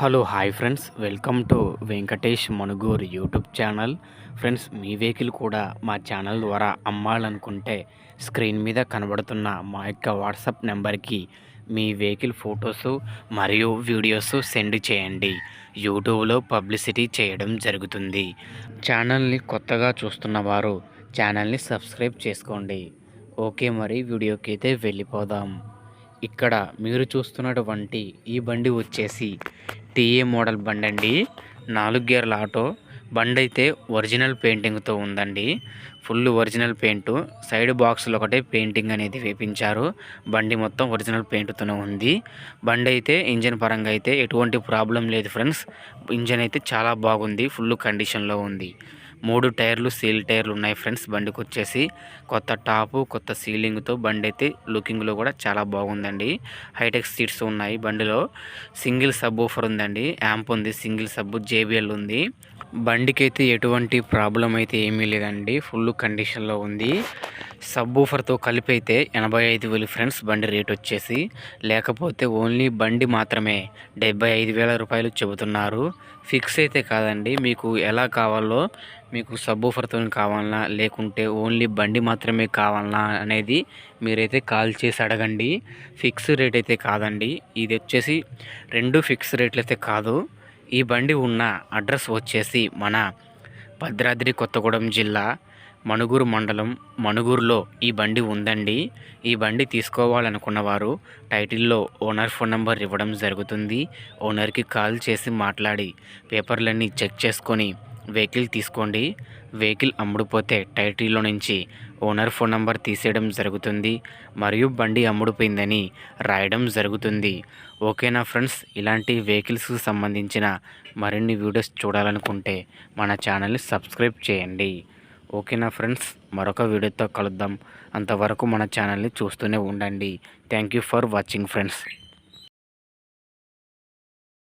Hello hi friends. Welcome to Venkatesh Manuguru YouTube channel. Friends me vehicle కూడా మా channel ద్వారా అమ్మాలనుకుంటే screen మీద కనబడుతున్న మా యొక్క వాట్సాప్ నెంబర్కి మీ వెహికల్ ఫొటోస్ మరియు వీడియోస్ సెండ్ చేయండి. యూట్యూబ్లో పబ్లిసిటీ చేయడం జరుగుతుంది. ఛానల్ని కొత్తగా చూస్తున్న వారు ఛానల్ని సబ్స్క్రైబ్ చేసుకోండి. ఓకే మరి వీడియోకి అయితే వెళ్ళిపోదాం. ఇక్కడ మీరు చూస్తున్నటువంటి ఈ బండి వచ్చేసి టీఏ మోడల్ బండి అండి నాలుగు గేర్ల ఆటో. బండి అయితే ఒరిజినల్ పెయింటింగ్తో ఉందండి. Full original paint. సైడ్ బాక్స్లో ఒకటే పెయింటింగ్ అనేది వేపించారు. బండి మొత్తం ఒరిజినల్ పెయింట్తోనే ఉంది. బండి అయితే ఇంజన్ పరంగా అయితే ఎటువంటి ప్రాబ్లం లేదు ఫ్రెండ్స్. ఇంజన్ అయితే చాలా బాగుంది. ఫుల్ కండిషన్లో ఉంది. మూడు టైర్లు సీల్ టైర్లు ఉన్నాయి ఫ్రెండ్స్. బండికి వచ్చేసి కొత్త టాపు కొత్త సీలింగ్తో బండి అయితే లుకింగ్లో కూడా చాలా బాగుందండి. హైటెక్ సీట్స్ ఉన్నాయి బండిలో. సింగిల్ సబ్ ఓఫర్ ఉందండి. యాంప్ ఉంది సింగిల్ సబ్ జేబిఎల్ ఉంది. బండికి అయితే ఎటువంటి ప్రాబ్లం అయితే ఏమీ లేదండి. ఫుల్ కండిషన్లో ఉంది. సబ్బూఫర్తో కలిపి అయితే ఎనభై ఐదు వేలు ఫ్రెండ్స్ బండి రేట్ వచ్చేసి. లేకపోతే ఓన్లీ బండి మాత్రమే డెబ్బై ఐదు వేల రూపాయలు చెబుతున్నారు. ఫిక్స్ అయితే కాదండి మీకు ఎలా కావాలో మీకు సబ్బూఫర్తో ఊఫర్తో కావాలన్నా లేకుంటే ఓన్లీ బండి మాత్రమే కావాలన్నా అనేది మీరైతే కాల్ చేసి అడగండి. ఫిక్స్ రేట్ అయితే కాదండి ఇది వచ్చేసి రెండు ఫిక్స్ రేట్లు అయితే కాదు. ఈ బండి ఉన్న అడ్రస్ వచ్చేసి మన భద్రాద్రి కొత్తగూడెం జిల్లా మణుగూరు మండలం మణుగూరులో ఈ బండి ఉందండి. ఈ బండి తీసుకోవాలనుకున్న వారు టైటిల్లో ఓనర్ ఫోన్ నెంబర్ ఇవ్వడం జరుగుతుంది. ఓనర్కి కాల్ చేసి మాట్లాడి పేపర్లన్నీ చెక్ చేసుకొని వెహికల్ తీసుకోండి. వెహికల్ అమ్ముడుపోతే టైటిల్లో నుంచి ఓనర్ ఫోన్ నంబర్ తీసేయడం జరుగుతుంది. మరియు బండి అమ్ముడుపోయిందని రాయడం జరుగుతుంది. ఓకేనా ఫ్రెండ్స్? ఇలాంటి వెహికల్స్కి సంబంధించిన మరిన్ని వీడియోస్ చూడాలనుకుంటే మన ఛానల్ని సబ్స్క్రైబ్ చేయండి. ఓకేనా ఫ్రెండ్స్ మరొక వీడియోతో కలుద్దాం. అంతవరకు మన ఛానల్ని చూస్తూనే ఉండండి. Thank you for watching friends.